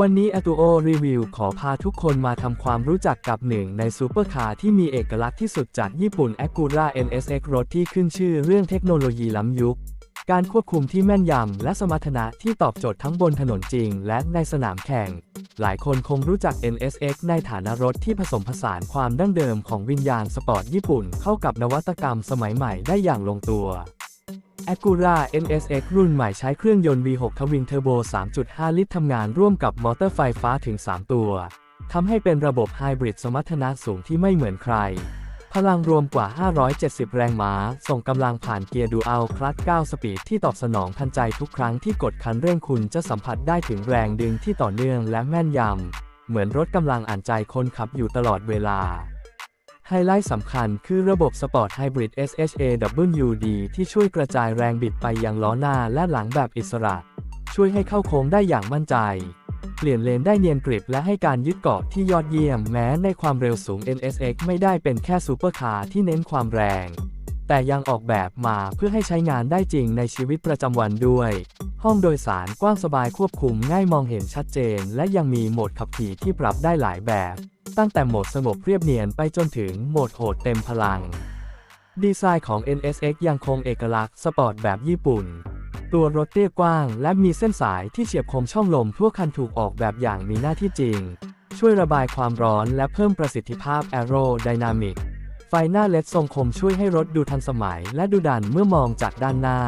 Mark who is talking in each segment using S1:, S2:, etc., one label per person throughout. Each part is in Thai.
S1: วันนี้ a t u o Review ขอพาทุกคนมาทำความรู้จักกับหนึ่งในซูเปอร์คาร์ที่มีเอกลักษณ์ที่สุดจากญี่ปุ่น Acura NSX รถที่ขึ้นชื่อเรื่องเทคโนโลยีล้ำยุค การควบคุมที่แม่นยำ และสมรรถนะที่ตอบโจทย์ทั้งบนถนนจริง และในสนามแข่ง หลายคนคงรู้จัก NSX ในฐานะรถที่ผสมผสานความดั้งเดิมของวิญญาณสปอร์ตญี่ปุ่นเข้ากับนวัตกรรมสมัยใหม่ได้อย่างลงตัว Acura NSX รุ่นใหม่ใช้เครื่องยนต์ V6 ทวินเทอร์โบ 3.5 ลิตรทำงานร่วมกับมอเตอร์ไฟฟ้าถึง 3 ตัว ทำให้เป็นระบบไฮบริดสมรรถนะสูงที่ไม่เหมือนใคร พลังรวมกว่า 570 แรงม้า ส่งกำลังผ่านเกียร์ดูอัลคลัต9สปีดที่ตอบสนองทันใจทุกครั้งที่กดคันเร่งคุณจะสัมผัสได้ถึงแรงดึงที่ต่อเนื่องและแม่นยำ เหมือนรถกำลังอ่านใจคนขับอยู่ตลอดเวลา ไฮไลท์สำคัญคือระบบสปอร์ตไฮบริด SHAWD ที่ช่วยกระจายแรงบิดไปยังล้อหน้าและหลังแบบอิสระ ช่วยให้เข้าโค้งได้อย่างมั่นใจ เปลี่ยนเลนได้เนียนกริบและให้การยึดเกาะที่ยอดเยี่ยมแม้ในความเร็วสูง NSX ไม่ได้เป็นแค่ซูเปอร์คาร์ที่เน้นความแรง แต่ยังออกแบบมาเพื่อให้ใช้งานได้จริงในชีวิตประจำวันด้วย ห้องโดยสารกว้างสบายควบคุมง่ายมองเห็นชัดเจน และยังมีโหมดขับขี่ที่ปรับได้หลายแบบ ตั้งแต่โหมดสงบเรียบเนียนไปจนถึงโหมดโหดเต็มพลัง ดีไซน์ของ NSX ยังคงเอกลักษณ์สปอร์ตแบบญี่ปุ่น ตัวรถเตี้ยกว้าง และมีเส้นสายที่เฉียบคมช่องลมทั่วคันถูกออกแบบอย่างมีหน้าที่จริง ช่วยระบายความร้อนและเพิ่มประสิทธิภาพ Aerodynamic ไฟหน้าเลดทรงคมช่วยให้รถดูทันสมัย และดูดันเมื่อมองจากด้านหน้า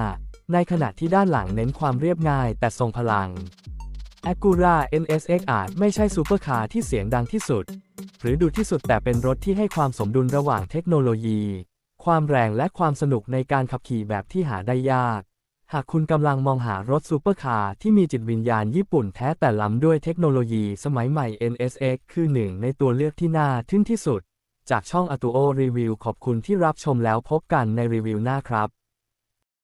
S1: ในขณะที่ด้านหลังเน้นความเรียบง่ายแต่ทรงพลัง Acura NSX อาจไม่ใช่ซูเปอร์คาร์ที่เสียงดังที่สุด หรือดูที่สุดแต่เป็นรถที่ให้ความสมดุลระหว่างเทคโนโลยี ความแรงและความสนุกในการขับขี่แบบที่หาได้ยาก หากคุณกำลังมองหารถซูเปอร์คาร์ที่มีจิตวิญญาณญี่ปุ่นแท้แต่ล้ำด้วยเทคโนโลยีสมัยใหม่ NSX คือหนึ่งในตัวเลือกที่น่าทึ่งที่สุด จากช่อง a t u o Review ขอบคุณที่รับชมแล้วพบกันในรีวิวหน้าครับ